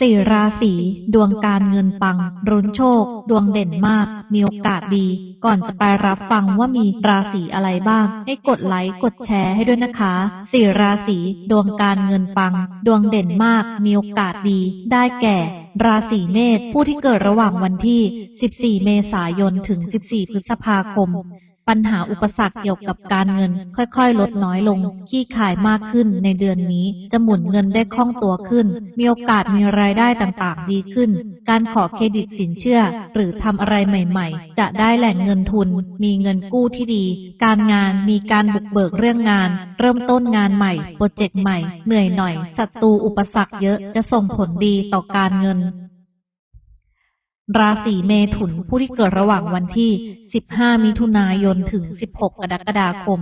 สี่ราศีดวงการเงินปัง รุนโชค ดวงเด่นมาก มีโอกาสดี ก่อนจะไปรับฟังว่ามีราศีอะไรบ้าง ให้กดไลค์กดแชร์ให้ด้วยนะคะสี่ราศีดวงการเงินปัง ดวงเด่นมาก มีโอกาสดี ได้แก่ ราศีเมษผู้ที่เกิดระหว่างวันที่ 14 เมษายนถึง 14 พฤษภาคม ปัญหาอุปสรรคเกี่ยวกับการเงิน ค่อยๆ ลดน้อยลง ขี้ขายมากขึ้นในเดือนนี้ จะหมุนเงินได้คล่องตัวขึ้น มีโอกาสมีรายได้ต่างๆ ดีขึ้น การขอเครดิตสินเชื่อ หรือทำอะไรใหม่ ๆ จะได้แหล่งเงินทุน มีเงินกู้ที่ดี การงานมีการบุกเบิกเรื่องงาน เริ่มต้นงานใหม่ โปรเจกต์ใหม่ เหนื่อยหน่อย ศัตรูอุปสรรคเยอะ จะส่งผลดีต่อการเงิน ราศีเมถุนผู้ที่เกิดระหว่างวันที่ 15 มิถุนายนถึง 16 กรกฎาคม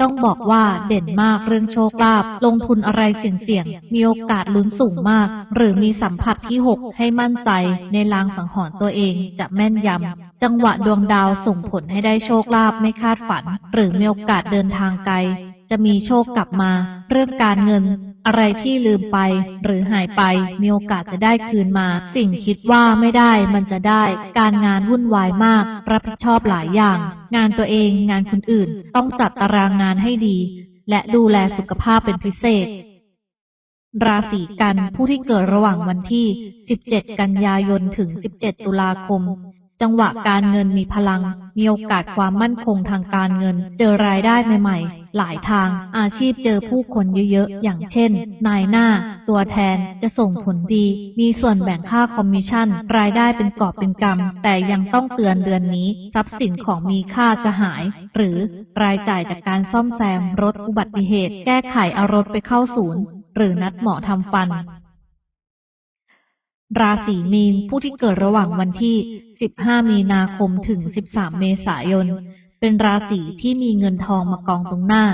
ต้องบอกว่าเด่นมากเรื่องโชคลาภลงทุนอะไรเสี่ยงๆ มีโอกาสลุ้นสูงมาก หรือมีสัมผัสที่ 6 ให้มั่นใจในลางสังหรณ์ตัวเองจะแม่นยำ จังหวะดวงดาวส่งผลให้ได้โชคลาภไม่คาดฝัน หรือมีโอกาสเดินทางไกลจะมีโชคกลับมา เรื่องการเงิน อะไรที่ลืมไปหรือหายไปมีโอกาสจะได้คืนมา สิ่งคิดว่าไม่ได้มันจะได้ การงานวุ่นวายมาก รับผิดชอบหลายอย่าง งานตัวเองงานคนอื่น ต้องจัดตารางงานให้ดี และดูแลสุขภาพเป็นพิเศษ ราศีกันผู้ที่เกิดระหว่างวันที่ 17 กันยายนถึง 17 ตุลาคม จังหวะการเงินมีพลัง มีโอกาสความมั่นคงทางการเงิน เจอรายได้ใหม่ๆ หลายทาง อาชีพเจอผู้คนเยอะๆ อย่างเช่น นายหน้า ตัวแทน จะส่งผลดี มีส่วนแบ่งค่าคอมมิชชั่น รายได้เป็นกอบเป็นกำ แต่ยังต้องเตือนเดือนนี้ ทรัพย์สินของมีค่าจะหาย หรือรายจ่ายจากการซ่อมแซมรถอุบัติเหตุ แก้ไขเอารถไปเข้าศูนย์ หรือนัดหมอทำฟัน ราศีมีนผู้ที่เกิดระหว่างวันที่ 15 มีนาคมถึง 13 เมษายน เป็นราศีที่มีเงินทองมากองตรงหน้า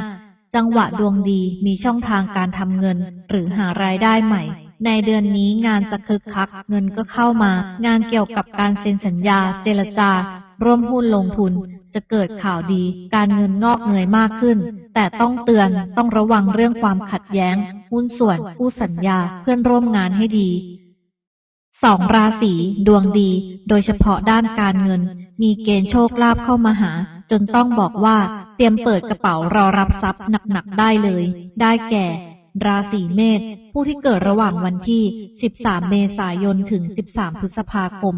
จังหวะดวงดีมีช่องทางการทำเงิน หรือหารายได้ใหม่ ในเดือนนี้งานจะคึกคัก เงินก็เข้ามา งานเกี่ยวกับการเซ็นสัญญา เจรจา ร่วมหุ้นลงทุน จะเกิดข่าวดี การเงินงอกเงยมากขึ้น แต่ต้องเตือนต้องระวังเรื่องความขัดแย้ง หุ้นส่วนผู้สัญญาเพื่อนร่วมงานให้ดี สองราศีดวงดี โดยเฉพาะด้านการเงิน มีเกณฑ์โชคลาภเข้ามาหา จนต้องบอกว่าเตรียมเปิดกระเป๋ารอรับทรัพย์หนักๆได้เลย ได้แก่ ราศีเมษผู้ที่เกิดระหว่างวันที่ 13 เมษายนถึง 13 พฤษภาคม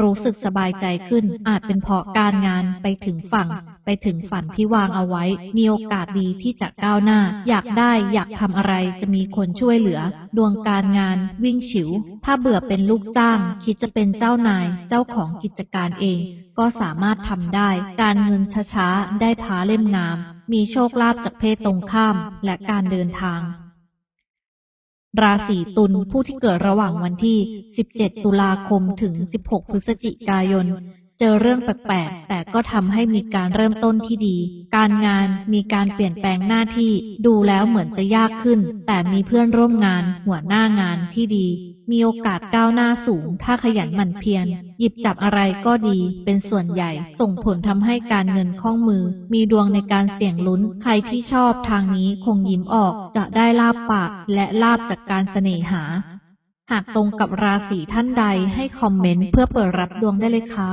รู้สึกสบายใจขึ้นอาจเป็นเพราะการงานไปถึงฝั่ง ไปถึงฝันที่วางเอาไว้ มีโอกาสดีที่จะก้าวหน้า อยากได้อยากทำอะไรจะมีคนช่วยเหลือ ดวงการงานวิ่งฉิว ถ้าเบื่อเป็นลูกจ้าง คิดจะเป็นเจ้านาย เจ้าของกิจการเอง ก็สามารถทำได้ การเงินช้าๆ ได้พ้าเล่มงาม มีโชคลาภจากเพศตรงข้าม และการเดินทางราศีตุลผู้ที่เกิดระหว่างวันที่ 17 ตุลาคมถึง 16 พฤศจิกายน เจอเรื่องแปลกๆ แต่ก็ทำให้มีการเริ่มต้นที่ดี การงานมีการเปลี่ยนแปลงหน้าที่ ดูแล้วเหมือนจะยากขึ้น แต่มีเพื่อนร่วมงาน หัวหน้างานที่ดี มีโอกาสก้าวหน้าสูง ถ้าขยันหมั่นเพียร หยิบจับอะไรก็ดี เป็นส่วนใหญ่ ส่งผลทำให้การเงินคล่องมือ มีดวงในการเสี่ยงลุ้น ใครที่ชอบทางนี้คงยิ้มออก จะได้ลาบปาก และลาบจากการเสน่หาหากตรงกับราศีท่านใดให้คอมเมนต์เพื่อเปิดรับดวงได้เลยค่ะ